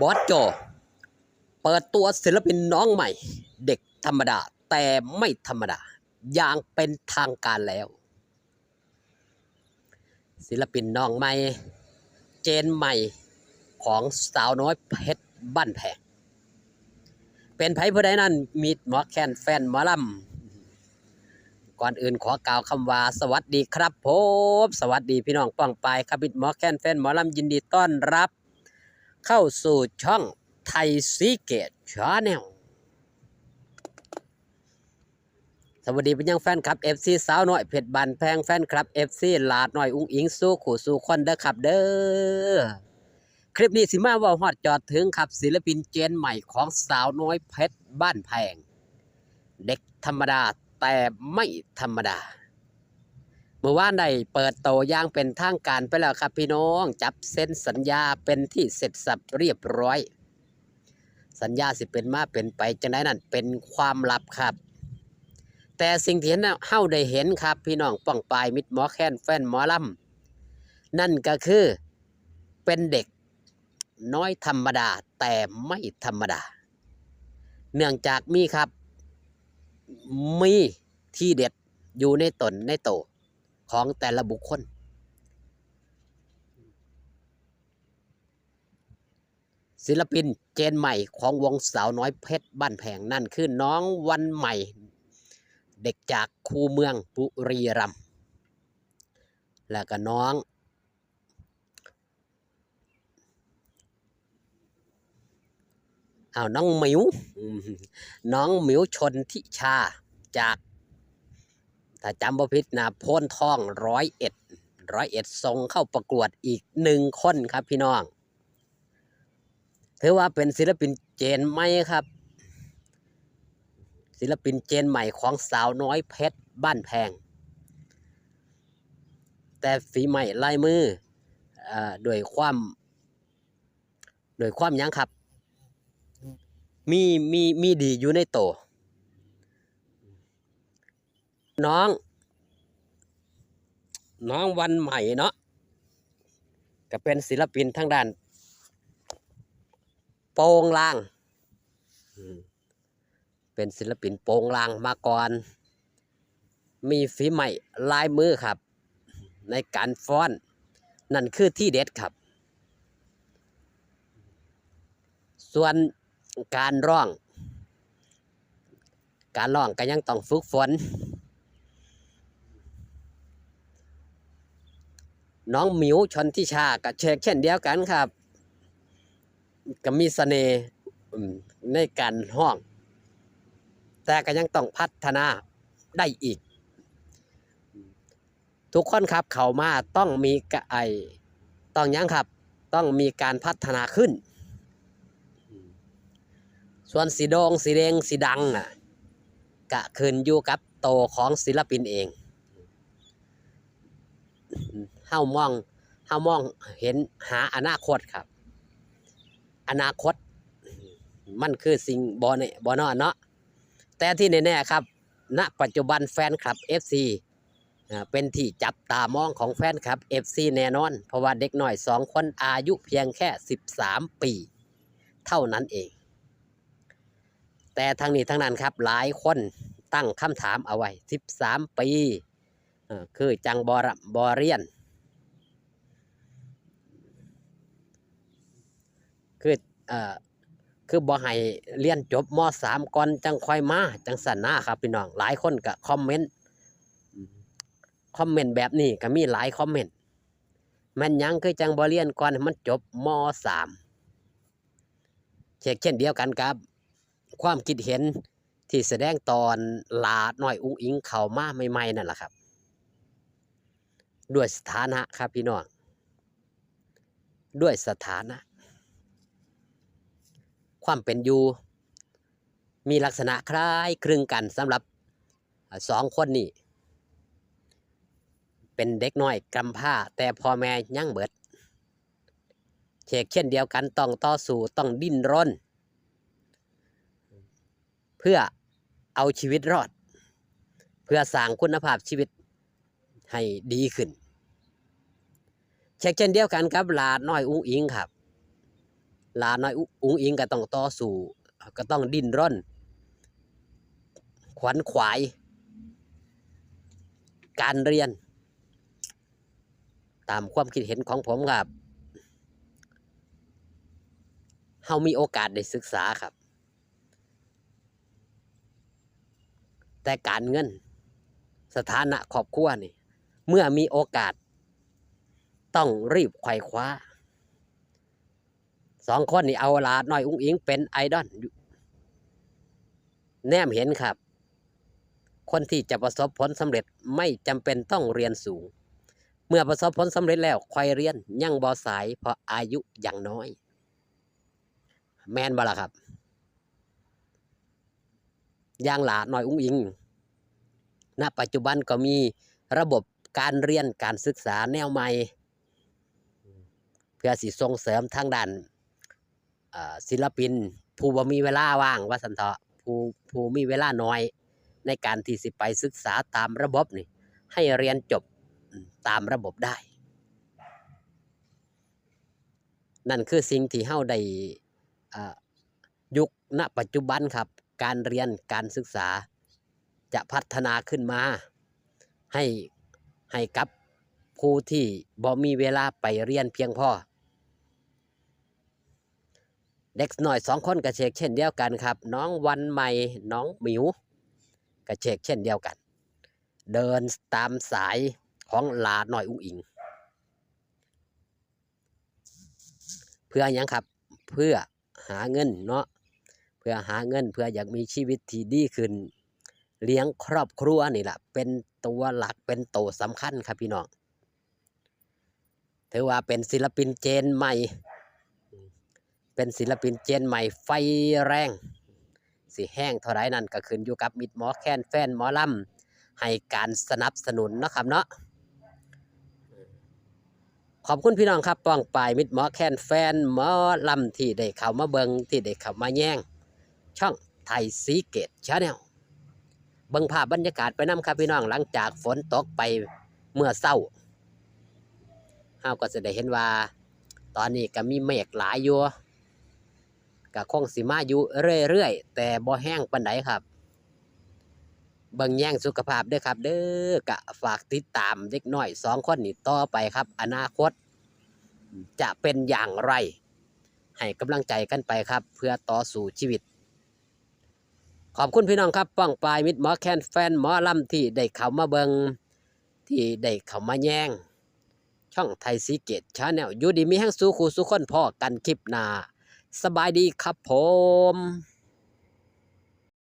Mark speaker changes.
Speaker 1: บอสโจ เปิดตัวศิลปินน้องใหม่ เด็กธรรมดา แต่ไม่ธรรมดา อย่างเป็นทางการแล้ว ศิลปินน้องใหม่ เจนใหม่ของสาวน้อยเพชรบ้านแพงเป็นไผผู้ใดนั้นมีหมอแคนแฟนหมอลำก่อนอื่นขอกล่าวคำว่าสวัสดีครับผมสวัสดีพี่น้องป้องปายครับมิดหมอแคนแฟนหมอลำยินดีต้อนรับ เข้าสู่ช่องไทยซีเกตชาแนลสวัสดีเป็นยังแฟนคลับ FC สาวน้อยเพชรบันแพงแฟนคลับ FC ลาดน้อยอุ้งอิงสู้ขู่สู้คนเด้อครับเด้อคลิปนี้สิมาว่าฮอดจอดถึงครับศิลปินเจนใหม่ของสาวน้อยเพชรบ้านแพง เด็กธรรมดาแต่ไม่ธรรมดา เมื่อวานได้เปิดโตย่างเป็นทางการไปแล้วครับพี่น้อง จับเซ็นสัญญาเป็นที่เสร็จสับเรียบร้อย สัญญาสิเป็นมาเป็นไปจังไดนั้นเป็นความลับครับ แต่สิ่งที่เห็นน่ะเฮาได้เห็นครับ พี่น้องป้องปายมิดหมอแค้นแฟนหมอลำนั่นก็คือเป็นเด็กน้อยธรรมดาแต่ไม่ธรรมดา เนื่องจากมีครับ มีที่เด็ดอยู่ในตนในโต ของแต่ละบุคคล ศิลปินเจนใหม่ของวงสาวน้อยเพชรบ้านแพงนั่นคือน้องวันใหม่ เด็กจากคูเมืองบุรีรัมย์แล้วก็น้องเอาน้องหมิวน้องหมิวชนทิชาจาก ถ้าจำบ่ผิดนะโพนทองร้อยเอ็ดร้อยเอ็ดส่งเข้าประกวดอีกหนึ่งคนครับพี่น้อง ถือว่าเป็นศิลปินเจนใหม่ครับ ศิลปินเจนใหม่ของสาวน้อยเพชรบ้านแพง แต่ฝีใหม่ลายมืออด้วยความด้วยความยังครับ มีมีมีดีอยู่ในโตว น้อง น้องวันใหม่เนาะก็เป็นศิลปินทางด้าน โปงลาง เป็นศิลปินโปงลางมาก่อน มีฝีใหม่ลายมือครับ ในการฟ้อน นั่นคือที่เด็ดครับ ส่วนการร้อง การร้องก็ยังต้องฝึกฝน น้องหมิวชนทิชากับเชกเช่นเดียวกันครับ ก็มีเสน่ห์ในการห้อง แต่ก็ยังต้องพัฒนาได้อีก ทุกคนครับเขามาต้องมีกระไอต้องยังครับ ต้องมีการพัฒนาขึ้น ส่วนสีโดงสีแดงสีดังอะกะขึ้นอยู่กับโตของศิลปินเอง เฮามองเฮามองเห็นหาอนาคตครับ อนาคต มันคือสิ่งบอเนบอนอเนาะแต่ที่แน่ๆครับ ณ ปัจจุบันแฟนคลับ FC เป็นที่จับตามองของแฟนคลับ FC แน่นอน เพราะว่าเด็กน้อยสองคนอายุเพียงแค่ 13 ปี เท่านั้นเอง แต่ทางนี้ทางนั้นครับ หลายคนตั้งคำถามเอาไว้ 13 ปีคือจังบอรบอเรียน คือเอ่อคือบ่ให้เรียนจบม .3 ก่อนจังค่อยมาจังสันนะครับพี่น้องหลายคนก็คอมเมนต์คอมเมนต์แบบนี้ก็มีหลายคอมเมนต์แมันยังคือจังบ่เรียนก่อนมันจบม .3 เช่นเช่นเดียวกันครับ ความคิดเห็นที่แสดงตอนลาดน้อยอุ้งอิงเข้ามาใหม่ๆนั่นแหละครับ ด้วยสถานะครับพี่น้องด้วยสถานะ ความเป็นอยู่ มีลักษณะคล้ายคลึงกันสำหรับสองคนนี้เป็นเด็กน้อยกำพร้า แต่พ่อแม่ยั่งเบิดเชกเช่นเดียวกันต้องต่อสู้ต้องดิ้นรน เพื่อเอาชีวิตรอด เพื่อสร้างคุณภาพชีวิตให้ดีขึ้น เช่นเช่นเดียวกันกับหลาดน้อยอุ้งอิงครับ ลาน้อยอุ้งอิงก็ต้องต่อสู้ก็ต้องดิ้นร่น ขวนขวาย การเรียน ตามความคิดเห็นของผมครับเฮามีโอกาสได้ศึกษาครับ แต่การเงิน สถานะครอบครัวนี่ เมื่อมีโอกาส ต้องรีบไขว่คว้า สองคนนี่เอาลาน้อยอุ้งอิงเป็นไอดอลแนมเห็นครับ คนที่จะประสบผลสำเร็จไม่จำเป็นต้องเรียนสูง เมื่อประสบผลสำเร็จแล้วคอยเรียนยังบอสายเพราะอายุยังน้อย แมนบ่ล่ะครับย่างหลาน้อยอุ้งอิง ณ ปัจจุบันก็มีระบบการเรียนการศึกษาแนวใหม่ เพื่อสิส่งเสริมทางด้าน ศิลปิน ผู้บ่มีเวลาว่างว่าสันเถาะผู้ผู้มีเวลาน้อย ในการที่สิไปศึกษาตามระบบนี่ ให้เรียนจบตามระบบได้ นั่นคือสิ่งที่เฮาได้ยุคณปัจจุบันครับ การเรียนการศึกษาจะพัฒนาขึ้นมา ให้ให้กับผู้ที่บ่มีเวลาไปเรียนเพียงพอ เด็กหน่อยสองคนกระเชกเช่นเดียวกันครับ น้องวันใหม่น้องหมิวกระเชกเช่นเดียวกัน เดินตามสายของหลาหน่อยอุ้งอิง เพื่อหยังครับเพื่อหาเงินเนาะเพื่อหาเงินเพื่ออยากมีชีวิตที่ดีขึ้น เลี้ยงครอบครัวนี่แหละเป็นตัวหลักเป็นโตวสำคัญครับพี่น้องถือว่าเป็นศิลปินเจนใหม่ เป็นศิลปินเจนใหม่ไฟแรง สิแห้งเท่าไรนั่นก็ขึ้นอยู่กับมิดหมอแค้นแฟนหมอลำให้การสนับสนุนนะครับเนาะขอบคุณพี่น้องครับป้องปายมิดหมอแค้นแฟนหมอลำที่ได้เข้ามาเบิงที่ได้เข้ามาแย่ง ช่องไทยสีเกตชาแนลเบิงภาพบรรยากาศไปน้ำครับพี่น้องหลังจากฝนตกไปเมื่อเศร้าเฮาก็จะได้เห็นว่า ตอนนี้ก็มีเมฆหลายอยู่ ก็คงสิมาอยู่เรื่อยๆ แต่บ่แห้งปานใดครับ เบิ่งแย่งสุขภาพด้อครับ เด้อกะฝากติดตามเด็กน้อยสองคนนี้ต่อไปครับ อนาคต จะเป็นอย่างไร ให้กำลังใจกันไปครับ เพื่อต่อสู่ชีวิต ขอบคุณพี่น้องครับป้องปลายมิตรหมอแคนแฟนหมอลำที่ได้เข้ามาเบิงที่ได้เข้ามาแย่งช่องไทยสีเกตชาแนลยูดีมีแห้งสู้คู่สู้คนพ่อกันคลิปหน้า สบายดีครับผม